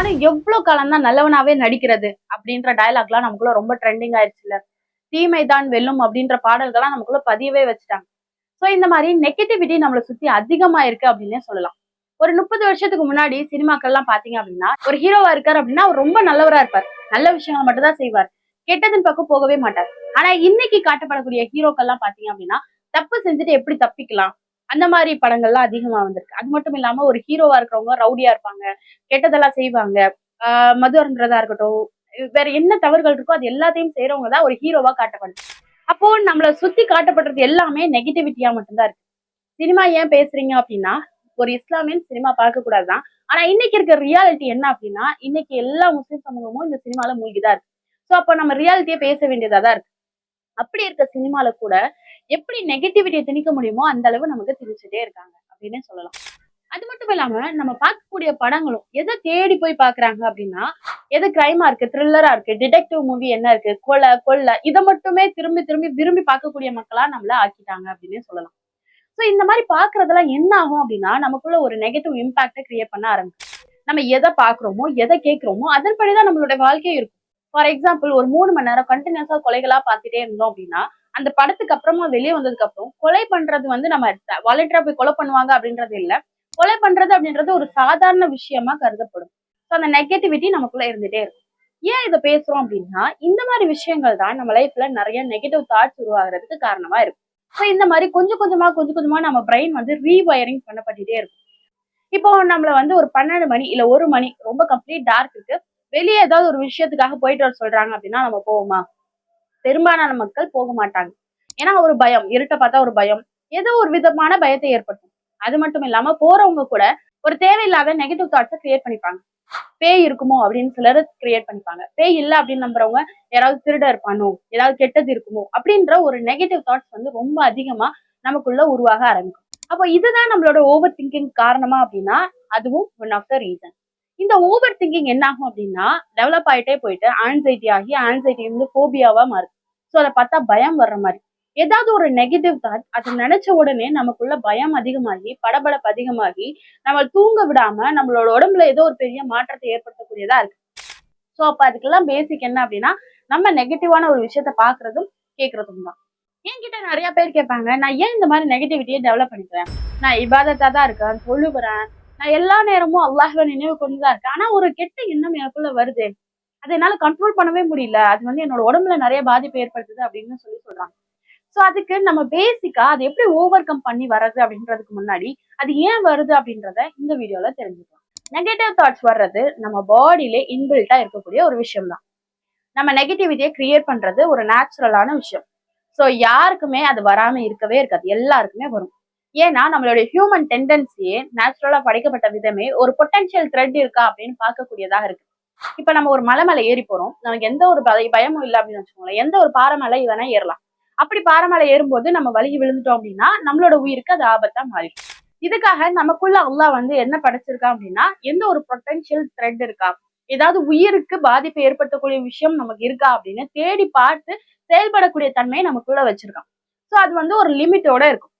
நானும் எவ்வளவு காலம் தான் நல்லவனாவே நடிக்கிறது அப்படின்ற டயலாக்லாம் நமக்குள்ள ரொம்ப ட்ரெண்டிங் ஆயிடுச்சுல தீமை தான் வெல்லும் அப்படின்ற பாடல்கள்லாம் நமக்குள்ள பதியவே வச்சுட்டாங்க. சோ இந்த மாதிரி நெகட்டிவிட்டி நம்மளை சுத்தி அதிகமா இருக்கு அப்படின்னே சொல்லலாம். ஒரு முப்பது வருஷத்துக்கு முன்னாடி சினிமாக்கள்லாம் பாத்தீங்க அப்படின்னா ஒரு ஹீரோவா இருக்காரு அப்படின்னா அவர் ரொம்ப நல்லவரா இருப்பார். நல்ல விஷயங்கள் மட்டும் தான் செய்வார். கெட்டதின் பக்கம் போகவே மாட்டார். ஆனா இன்னைக்கு காட்டப்படக்கூடிய ஹீரோக்கள்லாம் பாத்தீங்க அப்படின்னா தப்பு செஞ்சுட்டு எப்படி தப்பிக்கலாம்? அந்த மாதிரி படங்கள்லாம் அதிகமா வந்திருக்கு. அது மட்டும் இல்லாம ஒரு ஹீரோவா இருக்கிறவங்க ரவுடியா இருப்பாங்க கெட்டதெல்லாம் செய்வாங்க. ஆஹ் மது அருந்துறதா இருக்கட்டும் வேற என்ன தவறுகள் இருக்கோ அது எல்லாத்தையும் செய்யறவங்க தான் ஒரு ஹீரோவா காட்டப்படுது அப்போ நம்மளை சுத்தி காட்டப்படுறது எல்லாமே நெகட்டிவிட்டியா மட்டும்தான் இருக்கு. சினிமா ஏன் பேசுறீங்க அப்படின்னா ஒரு இஸ்லாமியன் சினிமா பார்க்க கூடாதுதான் ஆனா இன்னைக்கு இருக்க ரியாலிட்டி என்ன அப்படின்னா இன்னைக்கு எல்லா முஸ்லிம் சமூகமும் இந்த சினிமால மூழ்கிதான் இருக்கு. ஸோ அப்போ நம்ம ரியாலிட்டியே பேச வேண்டியதா தான் இருக்கு. அப்படி இருக்க சினிமால கூட எப்படி நெகட்டிவிட்டியை திணிக்க முடியுமோ அந்த அளவு நமக்கு திணிச்சுட்டே இருக்காங்க அப்படின்னு சொல்லலாம். அது மட்டும் இல்லாம நம்ம பார்க்கக்கூடிய படங்களும் எதை தேடி போய் பாக்குறாங்க அப்படின்னா எது கிரைமா இருக்கு த்ரில்லரா இருக்கு டிடெக்டிவ் மூவி என்ன இருக்கு கொலை கொள்ளை இதை மட்டுமே திரும்பி திரும்பி விரும்பி பார்க்கக்கூடிய மக்களா நம்மள ஆக்கிட்டாங்க அப்படின்னு சொல்லலாம். சோ இந்த மாதிரி பாக்குறதெல்லாம் என்ன ஆகும் அப்படின்னா நமக்குள்ள ஒரு நெகட்டிவ் இம்பாக்டை கிரியேட் பண்ண ஆரம்பிக்கும். நம்ம எதை பாக்குறோமோ எதை கேட்கிறோமோ அதன்படிதான் நம்மளோட வாழ்க்கையும் இருக்கும். ஃபார் எக்ஸாம்பிள் ஒரு மூணு மணி நேரம் கண்டினியூஸா கொலைகளா பார்த்துட்டே இருந்தோம் அப்படின்னா அந்த படத்துக்கு அப்புறமா வெளியே வந்ததுக்கு அப்புறம் கொலை பண்றது வந்து நம்ம வாலண்டியரா போய் கொலை பண்ணுவாங்க அப்படின்றது இல்ல. கொலை பண்றது அப்படின்றது ஒரு சாதாரண விஷயமா கருதப்படும். ஸோ அந்த நெகட்டிவிட்டி நமக்குள்ள இருந்துட்டே இருக்கும். ஏன் இதை பேசுறோம் அப்படின்னா இந்த மாதிரி விஷயங்கள் தான் நம்ம லைஃப்ல நிறைய நெகட்டிவ் தாட்ஸ் உருவாகிறதுக்கு காரணமா இருக்கும். ஸோ இந்த மாதிரி கொஞ்சம் கொஞ்சமா கொஞ்சம் கொஞ்சமா நம்ம பிரெயின் வந்து ரீவயரிங் பண்ணப்பட்டுட்டே இருக்கும். இப்போ நம்மள வந்து ஒரு பன்னெண்டு மணி இல்ல ஒரு மணி ரொம்ப கம்ப்ளீட் டார்க் இருக்கு. வெளியே ஏதாவது ஒரு விஷயத்துக்காக போயிட்டு வர சொல்றாங்க அப்படின்னா நம்ம போவோமா? பெரும்பாலான மக்கள் போக மாட்டாங்க. ஏன்னா ஒரு பயம் இருட்ட பார்த்தா ஒரு பயம் ஏதோ ஒரு விதமான பயத்தை ஏற்படுத்தும். அது மட்டும் இல்லாம போறவங்க கூட ஒரு தேவையில்லாத நெகட்டிவ் தாட்ஸை கிரியேட் பண்ணிப்பாங்க. பேய் இருக்குமோ அப்படின்னு சிலர் கிரியேட் பண்ணிப்பாங்க. பேய் இல்ல அப்படின்னு நம்புறவங்க யாராவது திருட இருப்பானோ ஏதாவது கெட்டது இருக்குமோ அப்படின்ற ஒரு நெகட்டிவ் தாட்ஸ் வந்து ரொம்ப அதிகமா நமக்குள்ள உருவாக ஆரம்பிக்கும். அப்போ இதுதான் நம்மளோட ஓவர் திங்கிங் காரணமா அப்படின்னா அதுவும் ஒன் ஆஃப் த ரீசன் இந்த ஓவர் திங்கிங் என்ன ஆகும் அப்படின்னா டெவலப் ஆயிட்டே போயிட்டு ஆன்சைட்டி ஆகி ஆன்சைட்டி வந்து ஃபோபியாவா மாறும் ஸோ அதை பார்த்தா பயம் வர்ற மாதிரி. ஏதாவது ஒரு நெகட்டிவ் தாட் அதை நினைச்ச உடனே நமக்குள்ள பயம் அதிகமாகி படபடப்பு அதிகமாகி நம்ம தூங்க விடாம நம்மளோட உடம்புல ஏதோ ஒரு பெரிய மாற்றத்தை ஏற்படுத்தக்கூடியதா இருக்கு. ஸோ அப்போ அதுக்கெல்லாம் பேசிக் என்ன அப்படின்னா நம்ம நெகட்டிவான ஒரு விஷயத்த பாக்குறதும் கேட்கறதும் தான். என்கிட்ட நிறைய பேர் கேட்பாங்க நான் ஏன் இந்த மாதிரி நெகட்டிவிட்டியை டெவலப் பண்ணிக்கிறேன்? நான் இபாதத்தா தான் இருக்கேன் தொழுகிறேன் நான் எல்லா நேரமும் அல்லாஹ்வை நினைவு கொண்டுதான் இருக்கேன். ஆனா ஒரு கெட்ட எண்ணம் எனக்குள்ள வருது. அதை என்னால கண்ட்ரோல் பண்ணவே முடியல. அது வந்து என்னோட உடம்புல நிறைய பாதிப்பு ஏற்படுத்துது அப்படின்னு சொல்லி சொல்றாங்க. சோ அதுக்கு நம்ம பேசிக்கா அது எப்படி ஓவர் கம் பண்ணி வர்றது அப்படின்றதுக்கு முன்னாடி அது ஏன் வருது அப்படின்றத இந்த வீடியோல தெரிஞ்சுக்கலாம். நெகட்டிவ் தாட்ஸ் வர்றது நம்ம பாடியிலே இன்பில்ட்டா இருக்கக்கூடிய ஒரு விஷயம் தான். நம்ம நெகட்டிவிட்டியை கிரியேட் பண்றது ஒரு நேச்சுரலான விஷயம். சோ யாருக்குமே அது வராம இருக்கவே இருக்காது. எல்லாருக்குமே வரும். ஏன்னா நம்மளுடைய ஹியூமன் டெண்டன்சியே நேச்சுரலா படைக்கப்பட்ட விதமே ஒரு பொட்டன்ஷியல் த்ரெட் இருக்கா அப்படின்னு பார்க்கக்கூடியதாக இருக்கு. இப்ப நம்ம ஒரு மலை மேல ஏறி போறோம். நமக்கு எந்த ஒரு பயமும் இல்லை அப்படின்னு வச்சுக்கோங்களேன். எந்த ஒரு பாறை மேல வேணா ஏறலாம். அப்படி பாறை மேல ஏறும்போது நம்ம வலிக்கு விழுந்துட்டோம் அப்படின்னா நம்மளோட உயிருக்கு அது ஆபத்தா மாறிடும். இதுக்காக நமக்குள்ள அல்லா வந்து என்ன படைச்சிருக்கான் அப்படின்னா எந்த ஒரு பொட்டன்ஷியல் த்ரெட் இருக்கா? ஏதாவது உயிருக்கு பாதிப்பு ஏற்படுத்தக்கூடிய விஷயம் நமக்கு இருக்கா அப்படின்னு தேடி பார்த்து செயல்படக்கூடிய தன்மையை நமக்குள்ள வச்சிருக்கான். ஸோ அது வந்து ஒரு லிமிட்டோட இருக்கும்.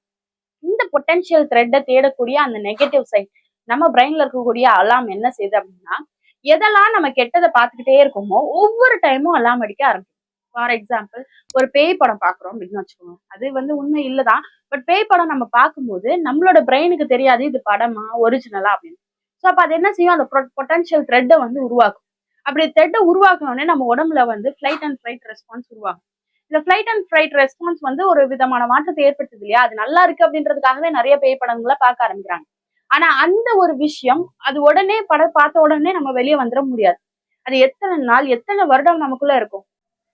இந்த பொட்டன்ஷியல் த்ரெட்டை தேடக்கூடிய அந்த நெகட்டிவ் சைட் நம்ம பிரெயின்ல இருக்கக்கூடிய அலாம் என்ன செய்யுது அப்படின்னா எதெல்லாம் நம்ம கெட்டதை பார்த்துக்கிட்டே இருக்கோமோ ஒவ்வொரு டைமும் அலாம் அடிக்க ஆரம்பிக்கும். ஃபார் எக்ஸாம்பிள் ஒரு பேய் படம் பார்க்குறோம் அப்படின்னு வச்சுக்கோங்க. அது வந்து உண்மை இல்லைதான். பட் பேய் படம் நம்ம பார்க்கும்போது நம்மளோட பிரெயினுக்கு தெரியாது இது படமா ஒரிஜினலா அப்படின்னு. ஸோ அப்போ அது என்ன செய்யும்? அந்த பொட்டன்ஷியல் த்ரெட்டை வந்து உருவாக்கும். அப்படி த்ரெட்டை உருவாக்கணும்னே நம்ம உடம்புல வந்து ஃப்ளைட் அண்ட் ஃப்ளைட் ரெஸ்பான்ஸ் உருவாகும். இந்த ஃபிளைட் அண்ட் ஃபிளைட் ரெஸ்பான்ஸ் வந்து ஒரு விதமான மாற்றத்தை ஏற்படுத்துது இல்லையா? அது நல்லா இருக்கு அப்படின்றதுக்காகவே நிறைய பேய் படங்களை பார்க்க ஆரம்பிக்கிறாங்க. ஆனா அந்த ஒரு விஷயம் அது உடனே படம் பார்த்த உடனே நம்ம வெளியே வந்துட முடியாது. அது எத்தனை நாள் எத்தனை வருடம் நமக்குள்ள இருக்கும்?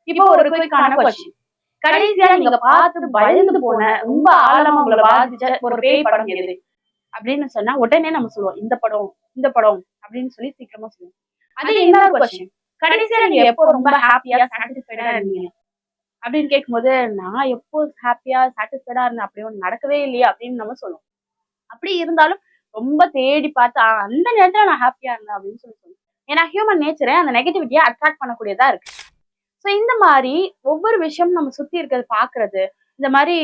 இப்போ ஒரு குயிக்கான கொஸ்டின் கடைசியா நீங்க பார்த்து பயந்து போன ரொம்ப ஆழமா உங்களை பாதிச்ச ஒரு பேய் படம் எது? அப்படின்னு சொன்னா உடனே நம்ம சொல்லுவோம் இந்த படம் இந்த படம் அப்படின்னு சொல்லி சீக்கிரமா சொல்லுவோம். அது கொஸ்டின் கடைசியா நீங்க எப்போ ரொம்ப ஹாப்பியா சாட்டிஸ்ஃபைடா இருந்தீங்க? அப்படின்னு கேட்கும்போது நான் எப்போ ஹாப்பியா சாட்டிஸ்ஃபைடா இருந்தேன் அப்படி ஒன்று நடக்கவே இல்லையா அப்படின்னு நம்ம சொல்லுவோம். அப்படி இருந்தாலும் ரொம்ப தேடி பார்த்து அந்த நேரத்தில் நான் ஹாப்பியா இருந்தேன் அப்படின்னு சொல்லி சொல்லுவோம். ஏன்னா ஹியூமன் நேச்சரை அந்த நெகட்டிவிட்டியை அட்ராக்ட் பண்ணக்கூடியதா இருக்கு. ஸோ இந்த மாதிரி ஒவ்வொரு விஷயம் நம்ம சுற்றி இருக்கிறது பார்க்கறது இந்த மாதிரி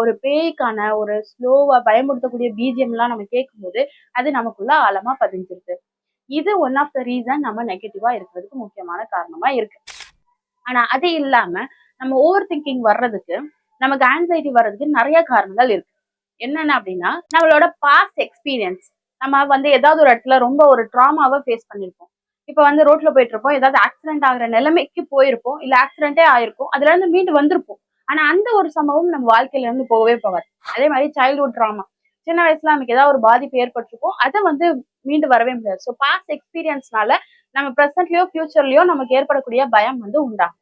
ஒரு பேய்க்கான ஒரு ஸ்லோவா பயன்படுத்தக்கூடிய பிஜிஎம் எல்லாம் நம்ம கேட்கும்போது அது நமக்குள்ள ஆழமா பதிஞ்சிருது. இது ஒன் ஆஃப் த ரீசன் நம்ம நெகட்டிவா இருக்கிறதுக்கு முக்கியமான காரணமா இருக்கு. ஆனா அது இல்லாம நம்ம ஓவர் திங்கிங் வர்றதுக்கு நமக்கு ஆன்சைட்டி வர்றதுக்கு நிறைய காரணங்கள் இருக்கு. என்னென்ன அப்படின்னா நம்மளோட பாஸ்ட் எக்ஸ்பீரியன்ஸ் நம்ம வந்து ஏதாவது ஒரு இடத்துல ரொம்ப ஒரு ட்ராமாவை ஃபேஸ் பண்ணியிருப்போம் இப்போ வந்து ரோட்ல போயிட்டு இருப்போம் ஏதாவது ஆக்சிடென்ட் ஆகிற நிலைமைக்கு போயிருப்போம் இல்லை ஆக்சிடென்ட்டே ஆயிருக்கும் அதுல இருந்து மீண்டு வந்திருப்போம். ஆனா அந்த ஒரு சம்பவம் நம்ம வாழ்க்கையில இருந்து போகவே போகாது. அதே மாதிரி சைல்ட்ஹுட் ட்ராமா சின்ன வயசுல நமக்கு ஏதாவது ஒரு பாதிப்பு ஏற்பட்டிருக்கும் அதை வந்து மீண்டு வரவே முடியாது. ஸோ பாஸ்ட் எக்ஸ்பீரியன்ஸ்னால நம்ம ப்ரெசென்ட்லயோ ஃபியூச்சர்லயோ நமக்கு ஏற்படக்கூடிய பயம் வந்து உண்டாகும்.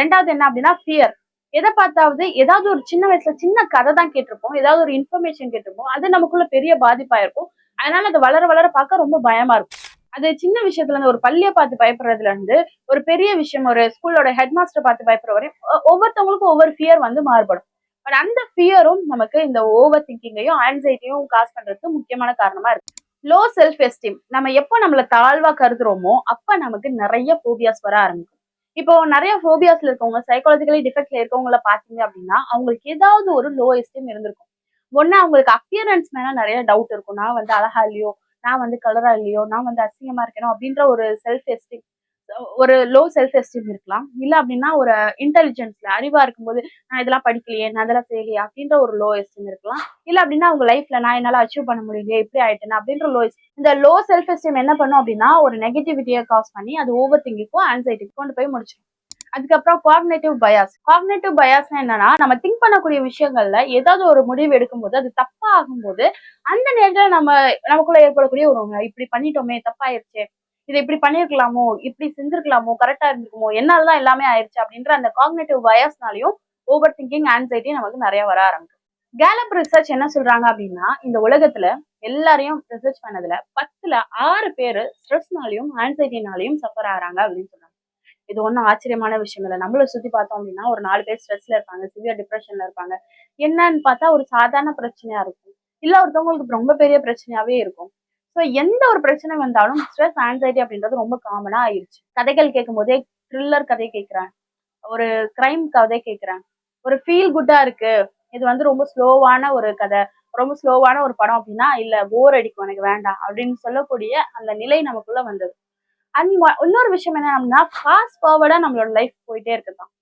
ரெண்டாவது என்ன அப்படின்னா ஃபியர் எதை பார்த்தாவது ஏதாவது ஒரு சின்ன வயசுல சின்ன கதை தான் கேட்டிருப்போம். ஏதாவது ஒரு இன்ஃபர்மேஷன் கேட்டிருப்போம். அது நமக்குள்ள பெரிய பாதிப்பாயிருக்கும். அதனால அது வளர வளர பார்க்க ரொம்ப பயமா இருக்கும். அது சின்ன விஷயத்துல இருந்து ஒரு பள்ளியை பார்த்து பயப்படுறதுல இருந்து ஒரு பெரிய விஷயம் ஒரு ஸ்கூலோட ஹெட் மாஸ்டர் பார்த்து பயப்படுற வரையும் ஒவ்வொருத்தவங்களுக்கும் ஒவ்வொரு ஃபியர் வந்து மாறுபடும். பட் அந்த ஃபியரும் நமக்கு இந்த ஓவர் திங்கிங்கையும் ஆன்சைட்டியும் காஸ் பண்றதுக்கு முக்கியமான காரணமா இருக்கு. லோ செல்ஃப் எஸ்டீம் நம்ம எப்போ நம்மளை தாழ்வா கருதுறோமோ அப்ப நமக்கு நிறைய போபியாஸ் வர ஆரம்பிக்கும். இப்போ நிறைய ஃபோபியாஸ்ல இருக்கவங்க சைக்காலஜிக்கலி டிஃபெக்ட்ல இருக்கவங்கள பாத்தீங்க அப்படின்னா அவங்களுக்கு ஏதாவது ஒரு லோ எஸ்டீம் இருந்திருக்கும். ஒன்னு அவங்களுக்கு அப்பியரன்ஸ் மேல நிறைய டவுட் இருக்கும். நான் வந்து அழகா இல்லையோ நான் வந்து கலரா இல்லையோ நான் வந்து அசிங்கமா இருக்கணும் அப்படின்ற ஒரு செல்ஃப் எஸ்டீம் ஒரு லோ செல்ஃப் எஸ்டீம் இருக்கலாம். இல்ல அப்படின்னா ஒரு இன்டெலிஜென்ஸ்ல அறிவா இருக்கும்போது நான் இதெல்லாம் படிக்கலையே நான் இதெல்லாம் செய்யலையே அப்படின்ற ஒரு லோ எஸ்டீம் இருக்கலாம். இல்ல அப்படின்னா அவங்க லைஃப்ல நான் என்னால அச்சீவ் பண்ண முடியலையே இப்படி ஆயிட்டேன் அப்படின்ற லோ இந்த லோ செல்ஃப் எஸ்டீம் என்ன பண்ணும் அப்படின்னா ஒரு நெகட்டிவிட்டியை காஸ் பண்ணி அது ஓவர் திங்கிக்கும் ஆன்சைட்டிக்கும் கொண்டு போய் முடிச்சிடும் அதுக்கப்புறம் காக்னேட்டிவ் பயாஸ் காக்னேட்டிவ் பயாஸ்னா என்னன்னா நம்ம திங்க் பண்ணக்கூடிய விஷயங்கள்ல ஏதாவது ஒரு முடிவு எடுக்கும்போது அது தப்பா ஆகும்போது அந்த நேரத்துல நம்ம நமக்குள்ள ஏற்படக்கூடிய ஒரு இப்படி பண்ணிட்டோமே தப்பாயிருச்சே இதை இப்படி பண்ணியிருக்கலாமோ இப்படி செஞ்சிருக்கலாமோ? கரெக்டா இருந்திருக்குமோ? என்னாலதான் எல்லாமே ஆயிடுச்சு அப்படின்ற அந்த காக்னேட்டிவ் பயாஸ்னாலையும் ஓவர் திங்கிங் ஆன்சைட்டி நமக்கு நிறைய வர ஆரம்பிக்கும். கேலப் ரிசர்ச் என்ன சொல்றாங்க அப்படின்னா இந்த உலகத்துல எல்லாரையும் ரிசர்ச் பண்ணதுல பத்துல ஆறு பேரு ஸ்ட்ரெஸ்னாலையும் ஆன்சைட்டினாலையும் சஃபர் ஆகிறாங்க அப்படின்னு சொல்றாங்க. இது ஒன்றும் ஆச்சரியமான விஷயம் இல்லை. நம்மள சுத்தி பார்த்தோம் அப்படின்னா ஒரு நாலு பேர் ஸ்ட்ரெஸ்ல இருப்பாங்க சிவியர் டிப்ரெஷன்ல இருப்பாங்க. என்னன்னு பார்த்தா ஒரு சாதாரண பிரச்சனையா இருக்கும். இல்லை ஒருத்தவங்களுக்கு ரொம்ப பெரிய பிரச்சனையாவே இருக்கும். ஸோ எந்த ஒரு பிரச்சனை வந்தாலும் ஸ்ட்ரெஸ் ஆன்சைட்டி அப்படின்றது ரொம்ப காமனாக ஆயிடுச்சு கதைகள் கேட்கும் போதே த்ரில்லர் கதை கேட்கிறேன் ஒரு கிரைம் கதை கேட்கிறேன் ஒரு ஃபீல் குட்டா இருக்கு. இது வந்து ரொம்ப ஸ்லோவான ஒரு கதை. ரொம்ப ஸ்லோவான ஒரு படம் அப்படின்னா இல்ல போர் அடிக்கும் எனக்கு வேண்டாம் அப்படின்னு சொல்லக்கூடிய அந்த நிலை நமக்குள்ள வந்தது. அண்ட் இன்னொரு விஷயம் என்ன அப்படின்னா ஃபாஸ்ட் ஃபார்வர்டாக நம்மளோட லைஃப் போயிட்டே இருக்குதான்.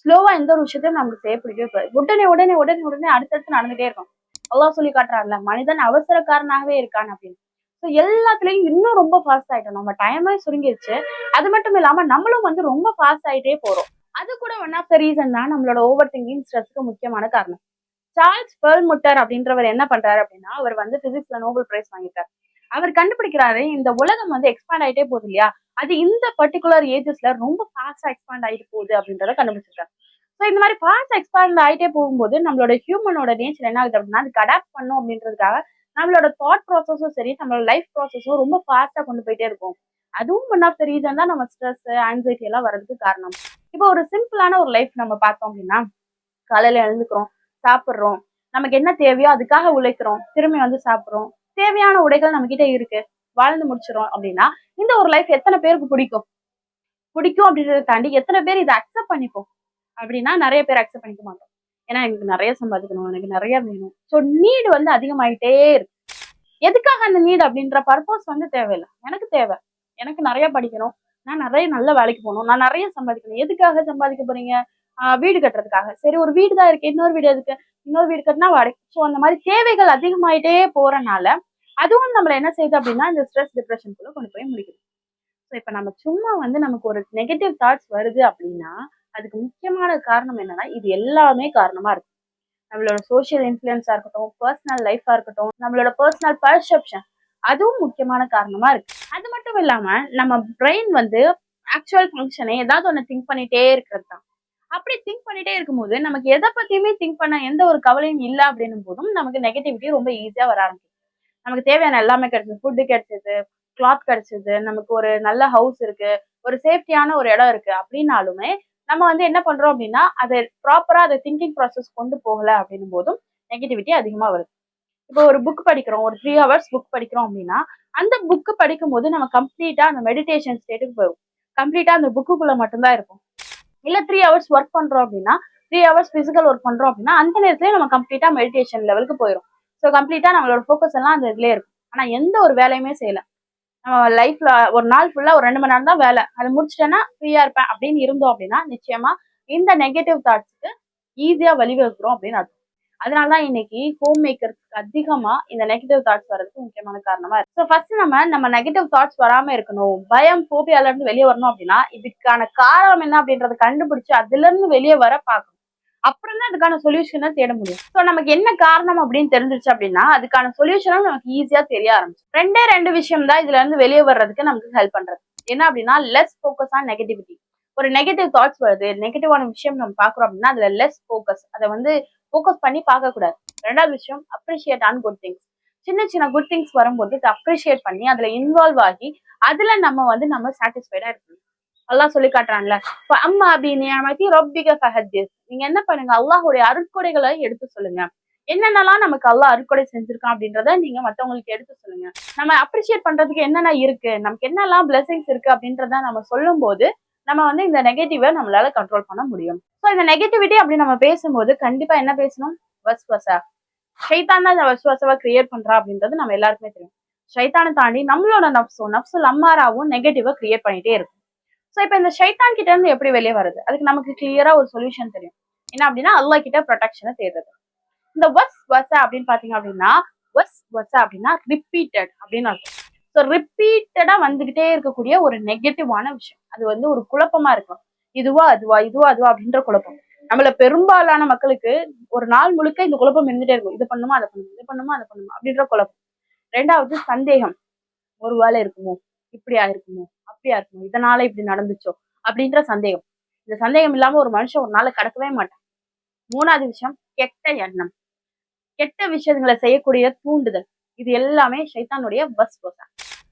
ஸ்லோவா எந்த ஒரு விஷயத்தையும் நமக்கு செய்ய பிடிக்கவே உடனே உடனே உடனே உடனே அடுத்தடுத்து நடந்துட்டே இருக்கும். அவ்வளோ சொல்லி காட்டுறாருல மனிதன் அவசரக்காரனாகவே இருக்கான் அப்படின்னு. ஸோ எல்லாத்துலேயும் இன்னும் ரொம்ப ஃபாஸ்ட் ஆகிட்டோம் நம்ம டைமே சுருங்கிருச்சு. அது மட்டும் இல்லாமல் நம்மளும் வந்து ரொம்ப ஃபாஸ்ட் ஆகிட்டே போகிறோம் அது கூட ஒன் ஆஃப் த ரீசன் தான் நம்மளோட ஓவர் திங்கிங் ஸ்ட்ரெஸ்க்கு முக்கியமான காரணம். சார்ல்ஸ் பெர்ல்முட்டர் அப்படின்றவர் என்ன பண்றாரு அப்படின்னா அவர் வந்து பிசிக்ஸ்ல நோபல் பிரைஸ் வாங்கிட்டார். அவர் கண்டுபிடிக்கிறாரு இந்த உலகம் வந்து எக்ஸ்பேண்ட் ஆயிட்டே போகுது இல்லையா? அது இந்த பர்டிகுலர் ஏஜஸ்ல ரொம்ப ஃபாஸ்டா எக்ஸ்பாண்ட் ஆகிட்டு போகுது அப்படின்றத கண்டுபிடிச்சிருக்காரு. ஸோ இந்த மாதிரி ஃபாஸ்ட் எக்ஸ்பேண்ட் ஆகிட்டே போகும்போது நம்மளோட ஹியூமனோட நேச்சர் என்ன ஆகுது அப்படின்னா அதுக்கு அடாப்ட் பண்ணும் அப்படின்றதுக்காக நம்மளோட தாட் ப்ராசஸும் சரி நம்மளோட லைஃப் ப்ராசஸும் ரொம்ப ஃபாஸ்ட்டாக கொண்டு போயிட்டே இருக்கும். அதுவும் ஒன் ஆஃப் த ரீசன் தான் நம்ம ஸ்ட்ரெஸ் ஆன்சைட்டி எல்லாம் வர்றதுக்கு காரணம். இப்போ ஒரு சிம்பிளான ஒரு லைஃப் நம்ம பார்த்தோம் அப்படின்னா காலையில் எழுந்துக்கிறோம் சாப்பிட்றோம். நமக்கு என்ன தேவையோ அதுக்காக உழைக்கிறோம். திரும்பி வந்து சாப்பிட்றோம். தேவையான உடைகள் நம்ம கிட்ட இருக்கு. வாழ்ந்து முடிச்சிடும் அப்படின்னா இந்த ஒரு லைஃப் எத்தனை பேருக்கு பிடிக்கும்? பிடிக்கும் அப்படின்றத தாண்டி எத்தனை பேர் இதை அக்செப்ட் பண்ணிப்போம்? அப்படின்னா நிறைய பேர் அக்செப்ட் பண்ணிக்க மாட்டோம். ஏன்னா எனக்கு நிறைய சம்பாதிக்கணும் எனக்கு நிறைய வேணும். ஸோ நீடு வந்து அதிகமாயிட்டே இருக்கு. எதுக்காக அந்த நீடு அப்படின்ற பர்பஸ் வந்து தேவையில்லை. எனக்கு தேவை. எனக்கு நிறைய படிக்கணும். நான் நிறைய நல்ல வேலைக்கு போகணும். நான் நிறைய சம்பாதிக்கணும். எதுக்காக சம்பாதிக்க போறீங்க? வீடு கட்டுறதுக்காக. சரி ஒரு வீடு தான் இருக்கு. இன்னொரு வீடு இருக்கு இன்னொரு வீடு கட்டினா வாடகை. ஸோ அந்த மாதிரி தேவைகள் அதிகமாயிட்டே போறனால அதுவும் நம்மள என்ன செய்யுது அப்படின்னா இந்த ஸ்ட்ரெஸ் டிப்ரெஷனுக்குள்ள கொண்டு போய் முடிக்குது. ஸோ இப்போ நம்ம சும்மா வந்து நமக்கு ஒரு நெகட்டிவ் தாட்ஸ் வருது அப்படின்னா அதுக்கு முக்கியமான காரணம் என்னன்னா இது எல்லாமே காரணமா இருக்கு. நம்மளோட சோஷியல் இன்ஃபுளுன்ஸா இருக்கட்டும் பர்சனல் லைஃபா இருக்கட்டும் நம்மளோட பர்சனல் பர்செப்ஷன் அதுவும் முக்கியமான காரணமா இருக்கு. அது மட்டும் இல்லாம நம்ம பிரெயின் வந்து ஆக்சுவல் ஃபங்க்ஷனை ஏதாவது ஒன்று திங்க் பண்ணிட்டே இருக்கிறது தான். அப்படி திங்க் பண்ணிட்டே இருக்கும்போது நமக்கு எதை பத்தியுமே திங்க் பண்ண எந்த ஒரு கவலையும் இல்லை அப்படின்னும் போதும் நமக்கு நெகட்டிவிட்டி ரொம்ப ஈஸியா வர ஆரம்பிக்கும். நமக்கு தேவையான எல்லாமே கிடைச்சது. ஃபுட்டு கிடைச்சது கிளாத் கிடைச்சது நமக்கு ஒரு நல்ல ஹவுஸ் இருக்கு ஒரு சேஃப்டியான ஒரு இடம் இருக்கு அப்படின்னாலுமே நம்ம வந்து என்ன பண்றோம் அப்படின்னா அதை ப்ராப்பரா அதை திங்கிங் ப்ராசஸ் கொண்டு போகல அப்படின்னும் போதும் நெகட்டிவிட்டி அதிகமா வருது. இப்போ ஒரு புக் படிக்கிறோம் ஒரு த்ரீ ஹவர்ஸ் புக் படிக்கிறோம் அப்படின்னா அந்த புக்கு படிக்கும்போது நம்ம கம்ப்ளீட்டா அந்த மெடிடேஷன் ஸ்டேட்டுக்கு போயிடும் கம்ப்ளீட்டா அந்த புக்குக்குள்ள மட்டும்தான் இருக்கும் இல்ல த்ரீ ஹவர்ஸ் ஒர்க் பண்றோம் அப்படின்னா த்ரீ ஹவர்ஸ் பிசிக்கல் ஒர்க் பண்றோம் அப்படின்னா அந்த நேரத்துல நம்ம கம்ப்ளீட்டா மெடிடேஷன் லெவலுக்கு போயிடும் ஸோ கம்ப்ளீட்டா நம்மளோட ஃபோக்கஸ் எல்லாம் அந்த இதுலேயே இருக்கும். ஆனா எந்த ஒரு வேலையுமே செய்யல. நம்ம லைஃப்ல ஒரு நாள் ஃபுல்லா ஒரு ரெண்டு மணி நேரம் தான் வேலை. அதை முடிச்சிட்டேன்னா ஃப்ரீயா இருப்பேன் அப்படின்னு இருந்தோம் அப்படின்னா நிச்சயமா இந்த நெகட்டிவ் தாட்ஸ்க்கு ஈஸியா வழிவகுக்கிறோம் அப்படின்னு அர்த்தம். அதனாலதான் இன்னைக்கு ஹோம் மேக்கர்ஸ்க்கு அதிகமா இந்த நெகட்டிவ் தாட்ஸ் வர்றதுக்கு முக்கியமான காரணமா இருக்கு. ஸோ ஃபர்ஸ்ட் நம்ம நம்ம நெகட்டிவ் தாட்ஸ் வராம இருக்கணும். பயம் போபியால இருந்து வெளியே வரணும் அப்படின்னா இதுக்கான காரணம் என்ன அப்படின்றத கண்டுபிடிச்சு அதுல இருந்து வெளியே வர பார்க்கணும். அப்புறம் தான் அதுக்கான சொல்யூஷனை தேட முடியும். ஸோ நமக்கு என்ன காரணம் அப்படின்னு தெரிஞ்சிருச்சு அப்படின்னா அதுக்கான சொல்யூஷனும் நமக்கு ஈஸியா தெரிய ஆரம்பிச்சு. ரெண்டே ரெண்டு விஷயம் தான் இதுல இருந்து வெளியே வர்றதுக்கு நமக்கு ஹெல்ப் பண்றது. என்ன அப்படின்னா லெஸ் ஃபோக்கஸ் ஆன் நெகட்டிவிட்டி ஒரு நெகட்டிவ் தாட்ஸ் வருது நெகட்டிவான விஷயம் நம்ம பாக்குறோம் அப்படின்னா அதுல லெஸ் ஃபோக்கஸ் அதை வந்து ஃபோக்கஸ் பண்ணி பார்க்க கூடாது. ரெண்டாவது விஷயம் அப்ரிஷியேட் ஆன் குட் திங்ஸ் சின்ன சின்ன குட் திங்ஸ் வரும்போது அப்ரிஷியேட் பண்ணி அதுல இன்வால்வ் ஆகி அதுல நம்ம வந்து நம்ம சாட்டிஸ்ஃபைடா இருக்கணும். அல்லாஹ் சொல்லி காட்டுறான்ல. அம்மா அப்படின்னு ரொப்பிக ஃபஹத்திஸ் நீங்க என்ன பண்ணுங்க? அல்லாஹுடைய அருட்கொடைகளை எடுத்து சொல்லுங்க. என்னென்னலாம் நமக்கு அல்லாஹ் அறுக்கொடை செஞ்சிருக்கான் அப்படின்றத நீங்க மத்தவங்களுக்கு எடுத்து சொல்லுங்க. நம்ம அப்ரிஷியேட் பண்றதுக்கு என்னென்ன இருக்கு? நமக்கு என்னெல்லாம் பிளெஸிங்ஸ் இருக்கு அப்படின்றத நம்ம சொல்லும் போது நம்ம வந்து இந்த நெகட்டிவை நம்மளால கண்ட்ரோல் பண்ண முடியும். ஸோ இந்த நெகட்டிவிட்டி அப்படி நம்ம பேசும்போது கண்டிப்பா என்ன பேசணும்? வஸ்வசா. ஷைத்தான் தான் இந்த வஸ்வசாவை கிரியேட் பண்றா அப்படின்றது நம்ம எல்லாருக்குமே தெரியும். ஷைத்தானை தாண்டி நம்மளோட நப்சும் நப்சுல் அம்மாராவும் நெகட்டிவா கிரியேட் பண்ணிட்டே இருக்கும். ஸோ இப்போ இந்த ஷைத்தான் கிட்ட இருந்து எப்படி வெளியே வருது? அதுக்கு நமக்கு கிளியரா ஒரு சொல்யூஷன் தெரியும். என்ன அப்படின்னா அல்லா கிட்ட ப்ரொடெக்ஷனை தேடுறது. இந்த வஸ் வச அப்படின்னு பாத்தீங்க அப்படின்னா வஸ் வச அப்படின்னா ரிப்பீட்டட் அப்படின்னு அர்த்தம். ஸோ ரிப்பீட்டடா வந்துகிட்டே இருக்கக்கூடிய ஒரு நெகட்டிவான விஷயம். அது வந்து ஒரு குழப்பமா இருக்கும். இதுவா அதுவா இதுவா அதுவா அப்படின்ற குழப்பம். நம்மள பெரும்பாலான மக்களுக்கு ஒரு நாள் முழுக்க இந்த குழப்பம் இருந்துட்டே இருக்கும். இது பண்ணுமா அதை பண்ணுமா இது பண்ணுமா அதை பண்ணுமா அப்படின்ற குழப்பம். ரெண்டாவது சந்தேகம். ஒரு வேலை இருக்குமோ? இப்படியா இருக்குமோ அப்படியா இருக்கணும். இதனால இப்படி நடந்துச்சோ? அப்படின்ற சந்தேகம். இந்த சந்தேகம் இல்லாம ஒரு மனுஷன் ஒரு நாள் கடக்கவே மாட்டான். மூணாவது விஷயம் கெட்ட எண்ணம். கெட்ட விஷயங்களை செய்யக்கூடிய தூண்டுதல். இது எல்லாமே சைத்தானுடைய பஸ் போசா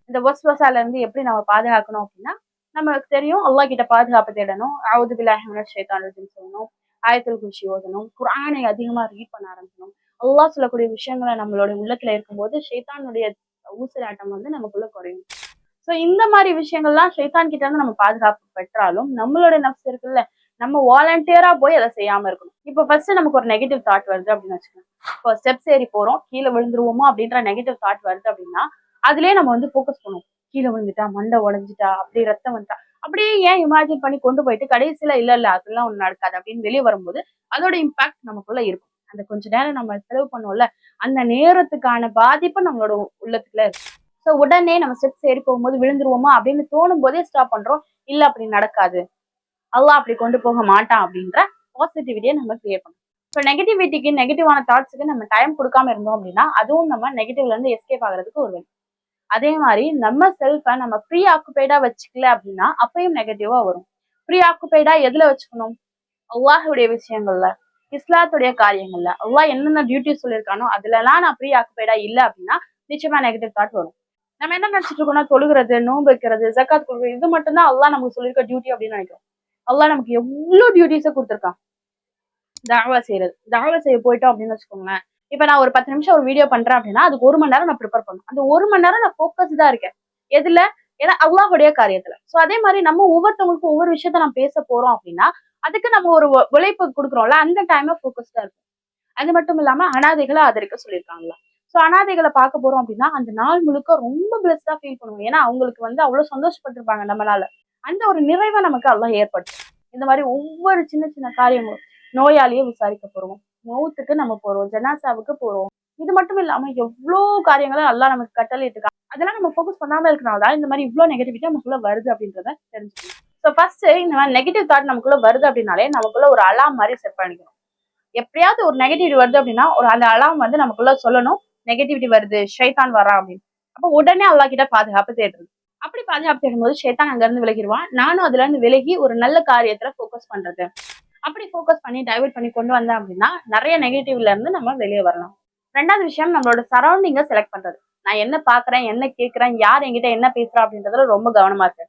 இந்த பஸ் போசால இருந்து எப்படி நம்ம பாதுகாக்கணும் அப்படின்னா நமக்கு தெரியும் அல்லா கிட்ட பாதுகாப்பு தேடணும். அவது பிலாஹிமன சைத்தான் சொல்லணும். ஆயத்தில் குஷி ஓதணும். குரானை அதிகமா ரீட் பண்ண ஆரம்பிக்கணும். அல்லா சொல்லக்கூடிய விஷயங்களை நம்மளோட உள்ளத்துல இருக்கும்போது ஷைத்தானுடைய ஊசலாட்டம் வந்து நமக்குள்ள குறையும். ஸோ இந்த மாதிரி விஷயங்கள்லாம் ஷைத்தான் கிட்ட இருந்து நம்ம பாதுகாப்பு பெற்றாலும் நம்மளோட நப்ஸ் இருக்குல்ல நம்ம வாலண்டியரா போய் அதை செய்யாம இருக்கணும். இப்போ ஃபர்ஸ்ட் நமக்கு ஒரு நெகட்டிவ் தாட் வருது அப்படின்னு வச்சுக்கலாம் இப்போ ஸ்டெப்ஸ் ஏறி போறோம் கீழே விழுந்துருவோமா அப்படின்ற நெகட்டிவ் தாட் வருது அப்படின்னா அதுலயே நம்ம வந்து ஃபோக்கஸ் பண்ணுவோம் கீழே விழுந்துட்டா மண்டை உடஞ்சிட்டா அப்படி ரத்தம் வந்துட்டா அப்படியே ஏன் இமேஜின் பண்ணி கொண்டு போயிட்டு கடைசியில இல்ல இல்ல அதெல்லாம் ஒண்ணு நடக்காது அப்படின்னு வெளியே வரும்போது அதோட இம்பாக்ட் நமக்குள்ள இருக்கும். அந்த கொஞ்ச நேரம் நம்ம செலவு பண்ணோம்ல அந்த நேரத்துக்கான பாதிப்பு நம்மளோட உள்ளத்துக்குள்ள இருக்கு. ஸோ உடனே நம்ம ஸ்டெப்ஸ் ஏறி போகும்போது விழுந்துருவோமா அப்படின்னு தோணும் போதே ஸ்டாப் பண்றோம். இல்லை அப்படி நடக்காது. அல்லாஹ் அப்படி கொண்டு போக மாட்டான் அப்படின்ற பாசிட்டிவிட்டியை நம்ம கிரியேட் பண்ணணும் ஸோ நெகட்டிவிட்டிக்கு நெகட்டிவான தாட்ஸுக்கு நம்ம டைம் கொடுக்காம இருந்தோம் அப்படின்னா அதுவும் நம்ம நெகட்டிவ்ல இருந்து எஸ்கேப் ஆகிறதுக்கு ஒரு வழி. அதே மாதிரி நம்ம செல்ஃபை நம்ம ப்ரீ ஆக்குபைடா வச்சுக்கல அப்படின்னா அப்பயும் நெகட்டிவா வரும். ஃப்ரீ ஆக்குபைடா எதுல வச்சுக்கணும்? அல்லாஹுடைய விஷயங்கள்ல இஸ்லாத்துடைய காரியங்கள்ல. அல்லாஹ் என்னென்ன டியூட்டி சொல்லியிருக்கானோ அதுலலாம் நான் ப்ரீ ஆக்குபைடா இல்லை அப்படின்னா நிச்சயமா நெகட்டிவ் தாட் வரும். நம்ம என்ன நினைச்சிட்டு இருக்கோம்னா தொழுகிறது நோன்பு வைக்கிறது ஜக்காத் கொடுக்குறது இது மட்டும்தான் அல்லா நமக்கு சொல்லியிருக்க டியூட்டி அப்படின்னு நினைக்கிறோம். அல்லா நமக்கு எவ்வளவு டியூட்டிஸை கொடுத்துருக்கான். தாவா செய்யறது. தாவா செய்ய போயிட்டோம் அப்படின்னு வச்சுக்கோங்களேன். இப்ப நான் ஒரு பத்து நிமிஷம் ஒரு வீடியோ பண்றேன் அப்படின்னா அதுக்கு ஒரு மணி நேரம் நான் ப்ரிப்பேர் பண்ணும் அந்த ஒரு மணி நேரம் நான் ஃபோக்கஸ்டா இருக்கேன். எதுல? ஏன்னா அல்லாஹுடைய காரியத்துல. சோ அதே மாதிரி நம்ம ஒவ்வொருத்தவங்களுக்கும் ஒவ்வொரு விஷயத்த நம்ம பேச போறோம் அப்படின்னா அதுக்கு நம்ம ஒரு உழைப்பு கொடுக்குறோம்ல அந்த டைம்ல ஃபோக்கஸ்டா இருக்கும் அது மட்டும் இல்லாம அனாதைகளை ஆதரிக்க சொல்லியிருக்காங்களா ஸோ அனாதைகளை பார்க்க போறோம் அப்படின்னா அந்த நாள் முழுக்க ரொம்ப பிளஸ்டா ஃபீல் பண்ணுவோம். ஏன்னா அவங்களுக்கு வந்து அவ்வளவு சந்தோஷப்பட்டிருப்பாங்க நம்மளால. அந்த ஒரு நிறைவை நமக்கு எல்லாம் ஏற்படுத்தும். இந்த மாதிரி ஒவ்வொரு சின்ன சின்ன காரியங்களும் நோயாளியை விசாரிக்க போறோம். மௌத்துக்கு நம்ம போறோம். ஜனாசாவுக்கு போறோம். இது மட்டும் இல்லாம எவ்வளோ காரியங்களை எல்லாம் நமக்கு கட்டளையிட்டு அதெல்லாம் நம்ம ஃபோக்கஸ் பண்ணாம இருக்கிறனால தான் இந்த மாதிரி இவ்வளோ நெகட்டிவிட்டி நமக்குள்ள வருது அப்படின்றத தெரிஞ்சுக்கணும். ஸோ ஃபர்ஸ்ட் இந்த மாதிரி நெகட்டிவ் தாட் நமக்குள்ள வருது அப்படின்னாலே நமக்குள்ள ஒரு அலாம் மாதிரி செட் பண்ணிக்கணும். எப்படியாவது ஒரு நெகட்டிவிட்டி வருது அப்படின்னா ஒரு அந்த அலாம் வந்து நமக்குள்ள சொல்லணும். நெகட்டிவிட்டி வருது ஷைத்தான் வரா அப்படின்னு. அப்போ உடனே அல்லா கிட்ட பாதுகாப்பு தேடுறது. அப்படி பாதுகாப்பு தேடும்போது ஷைதான் அங்க இருந்து விலகிடுவான். நானும் அதுல இருந்து விலகி ஒரு நல்ல காரியத்துல ஃபோக்கஸ் பண்றது. அப்படி ஃபோக்கஸ் பண்ணி டைவர்ட் பண்ணி கொண்டு வந்தேன் அப்படின்னா நிறைய நெகட்டிவ்ல இருந்து நம்ம வெளியே வரலாம். ரெண்டாவது விஷயம் நம்மளோட சரௌண்டிங்கை செலக்ட் பண்றது. நான் என்ன பாக்குறேன் என்ன கேட்கறேன் யார் என்கிட்ட என்ன பேசுறா அப்படின்றதுல ரொம்ப கவனமா இருக்கு.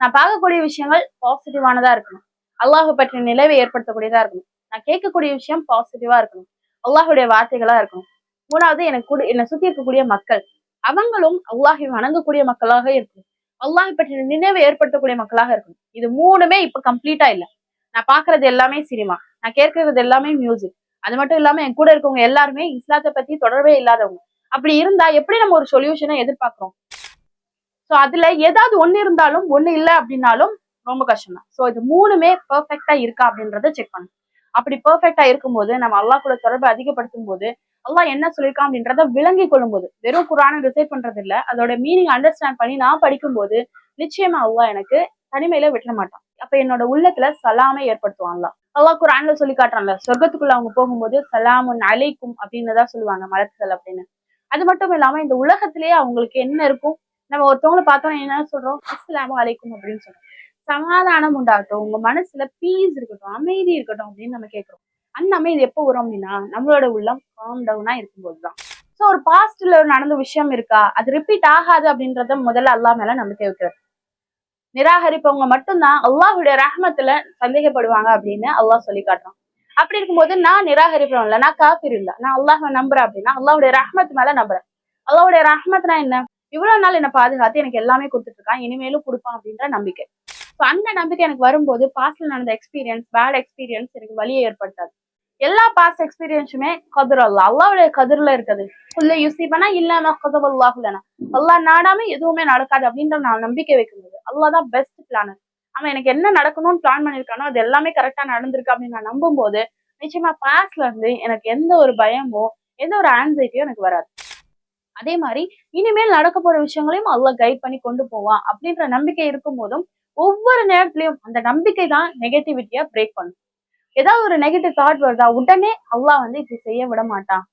நான் பார்க்கக்கூடிய விஷயங்கள் பாசிட்டிவானதா இருக்கணும். அல்லாஹ் பற்றிய நிலைவை ஏற்படுத்தக்கூடியதா இருக்கணும். நான் கேட்கக்கூடிய விஷயம் பாசிட்டிவா இருக்கணும். அல்லாஹுடைய வார்த்தைகளா இருக்கணும். மூணாவது எனக்கு கூட என்னை சுத்தி இருக்கக்கூடிய மக்கள். அவங்களும் அல்லாஹை வணங்கக்கூடிய மக்களாக இருக்கும் அல்லாஹை பற்றிய நினைவை ஏற்படுத்தக்கூடிய மக்களாக இருக்கும் இது மூணுமே இப்ப கம்ப்ளீட்டா இல்லை. நான் பாக்குறது எல்லாமே சினிமா நான் கேட்கறது எல்லாமே மியூசிக் அது மட்டும் இல்லாம என் கூட இருக்கவங்க எல்லாருமே இஸ்லாத்தை பத்தி தொடர்பே இல்லாதவங்க. அப்படி இருந்தா எப்படி நம்ம ஒரு சொல்யூஷனை எதிர்பார்க்கிறோம்? ஸோ அதுல ஏதாவது ஒண்ணு இருந்தாலும் ஒண்ணு இல்லை அப்படின்னாலும் ரொம்ப கஷ்டம் தான் ஸோ இது மூணுமே பெர்ஃபெக்ட்டா இருக்கா அப்படின்றத செக் பண்ணணும். அப்படி பெர்ஃபெக்ட்டா இருக்கும்போது நம்ம அல்லாஹ் கூட தொடர்பை அதிகப்படுத்தும் போது அல்லாஹ் என்ன சொல்லியிருக்கான் அப்படின்றத விளங்கி கொள்ளும் போது வெறும் குரானை ரிசைட் பண்றது இல்ல அதோட மீனிங் அண்டர்ஸ்டாண்ட் பண்ணி நான் படிக்கும்போது நிச்சயமா அல்லாஹ் எனக்கு தனிமையில விட்டுற மாட்டான். அப்ப என்னோட உள்ளத்துல சலாமை ஏற்படுத்துவான்லாம் அல்லாஹ். குரான்ல சொல்லி காட்டுறான்ல சொர்க்கத்துக்குள்ள அவங்க போகும்போது சலாமுன் அலைக்கும் அப்படின்னு தான் சொல்லுவாங்க மலக்குகள் அப்படின்னு. அது மட்டும் இல்லாம இந்த உலகத்திலேயே அவங்களுக்கு என்ன இருக்கும்? நம்ம ஒருத்தவங்கள பார்த்தோம் என்ன சொல்றோம்? அஸ்ஸலாமு அலைக்கும் அப்படின்னு சொல்றோம். சமாதானம் உண்டாகட்டும் உங்க மனசுல பீஸ் இருக்கட்டும் அமைதி இருக்கட்டும் அப்படின்னு நம்ம கேட்கிறோம் அந்த அமைதி எப்போ வரும் அப்படின்னா நம்மளோட உள்ளம் காம் டவுனா இருக்கும்போது தான் ஸோ ஒரு பாஸ்ட்ல நடந்த விஷயம் இருக்கா? அது ரிப்பீட் ஆகாது அப்படின்றத முதல்ல அல்லாஹ் மேல நம்பிக்கை வைக்கிறது நிராகரிப்பவங்க மட்டும்தான் அல்லாஹுடைய ரஹமத்துல சந்தேகப்படுவாங்க அப்படின்னு அல்லாஹ் சொல்லி காட்டுறான். அப்படி இருக்கும்போது நான் நிராகரிப்பவன் இல்லை நான் காஃபிர் இல்ல. நான் அல்லாஹ நம்புறேன் அப்படின்னா அல்லாவுடைய ரஹமத் மேல நம்புறேன். அல்லாவுடைய ரஹமத்னா என்ன? இவ்வளவு நாள் என்ன பாதுகாத்து எனக்கு எல்லாமே கொடுத்துட்டு இருக்கான் இனிமேலும் கொடுப்பான் அப்படின்ற நம்பிக்கை. ஸோ அந்த நம்பிக்கை எனக்கு வரும்போது பாஸ்ட்ல நடந்த எக்ஸ்பீரியன்ஸ் பேட் எக்ஸ்பீரியன்ஸ் எனக்கு வழியை ஏற்படுத்தாது. எல்லா பாஸ்ட் எக்ஸ்பீரியன்ஸுமே கதிர் அல்லா அல்லாவுடைய கதிரில் இருக்குது. ஃபுல்ல பண்ணா இல்லாம கதவு அல்லாஹுலனா அல்லா நாடாம எதுவுமே நடக்காது அப்படின்ற நான் நம்பிக்கை வைக்கும்போது அல்லா தான் பெஸ்ட் பிளானர் அவன் எனக்கு என்ன நடக்கணும்னு பிளான் பண்ணியிருக்கானோ அது எல்லாமே கரெக்டா நடந்திருக்கு அப்படின்னு நான் நம்பும்போது நிச்சயமா பாஸ்ட்ல இருந்து எனக்கு எந்த ஒரு பயமோ எந்த ஒரு ஆன்சைட்டியோ எனக்கு வராது. அதே மாதிரி இனிமேல் நடக்க போற விஷயங்களையும் அல்லா கைட் பண்ணி கொண்டு போவான் அப்படின்ற நம்பிக்கை இருக்கும் போதும் ஒவ்வொரு நேரத்திலயும் அந்த நம்பிக்கை தான் நெகட்டிவிட்டியா பிரேக் பண்ணும். ஏதாவது ஒரு நெகட்டிவ் தாட் வருதா? உடனே அல்லாஹ் வந்து இது செய்ய விட மாட்டான்.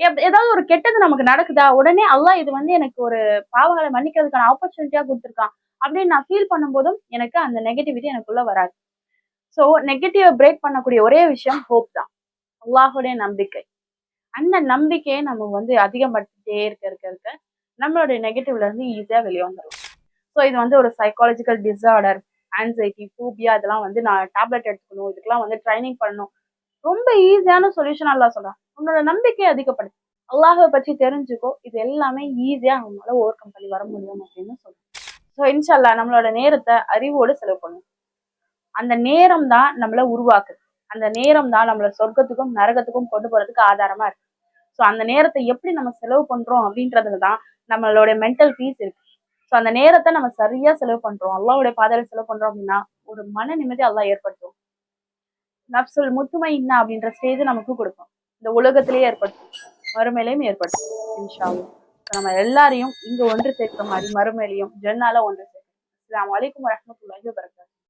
எப்- ஏதாவது ஒரு கெட்டது நமக்கு நடக்குதா? உடனே அல்லாஹ் இது வந்து எனக்கு ஒரு பாவங்களை மன்னிக்கிறதுக்கான ஆப்பர்ச்சுனிட்டியா கொடுத்துருக்கான். அப்படின்னு நான் ஃபீல் பண்ணும்போதும் எனக்கு அந்த நெகட்டிவிட்டி எனக்குள்ள வராது. ஸோ நெகட்டிவ் பிரேக் பண்ணக்கூடிய ஒரே விஷயம் ஹோப் தான். அல்லாஹுடைய நம்பிக்கை. அந்த நம்பிக்கையை நம்ம வந்து அதிகப்படுத்திட்டே இருக்க இருக்க இருக்க நம்மளுடைய நெகட்டிவ்ல இருந்து ஈஸியாக வெளியே வந்துடும் ஸோ இது வந்து ஒரு சைக்காலஜிக்கல் டிஸார்டர் ஆன்சைட்டி ஃபூபியா இதெல்லாம் வந்து நான் டேப்லெட் எடுத்துக்கணும். இதுக்கெல்லாம் வந்து ட்ரைனிங் பண்ணணும். ரொம்ப ஈஸியான சொல்யூஷன் அல்லாஹ் சொல்றான். உன்னோட நம்பிக்கையை அதிகப்படுத்து. அல்லாஹை பற்றி தெரிஞ்சுக்கோ. இது எல்லாமே ஈஸியாக அவங்களால ஓவர் கம் பண்ணி வர முடியும் அப்படின்னு சொல்லுவோம் ஸோ இன்ஷால்லா நம்மளோட நேரத்தை அறிவோடு செலவு பண்ணும். அந்த நேரம் தான் நம்மள உருவாக்குது. அந்த நேரம் தான் நம்மள சொர்க்கத்துக்கும் நரகத்துக்கும் கொண்டு போறதுக்கு ஆதாரமா இருக்கு. ஸோ அந்த நேரத்தை எப்படி நம்ம செலவு பண்றோம் அப்படின்றதுல தான் நம்மளோட மென்டல் பீஸ் இருக்கு. ஸோ அந்த நேரத்தை நம்ம சரியா செலவு பண்றோம். அல்லாவுடைய பாதையில செலவு பண்றோம் அப்படின்னா ஒரு மன நிம்மதி அல்லா ஏற்படுத்தும். நப்சுல் முத்துமை என்ன அப்படின்ற ஸ்டேஜ் நமக்கு கொடுக்கும். இந்த உலகத்திலேயே ஏற்படுத்தும். மறுமையிலையும் ஏற்படுத்தும் இன்ஷா நம்ம எல்லாரையும் இங்க ஒன்று சேர்க்கிற மாதிரி மறுமையிலையும் ஜென்னால ஒன்று சேர்க்கணும். அஸ்லாம் அலைக்கும் வரஹ்மத்துல்லாஹி வபரகாத்துஹு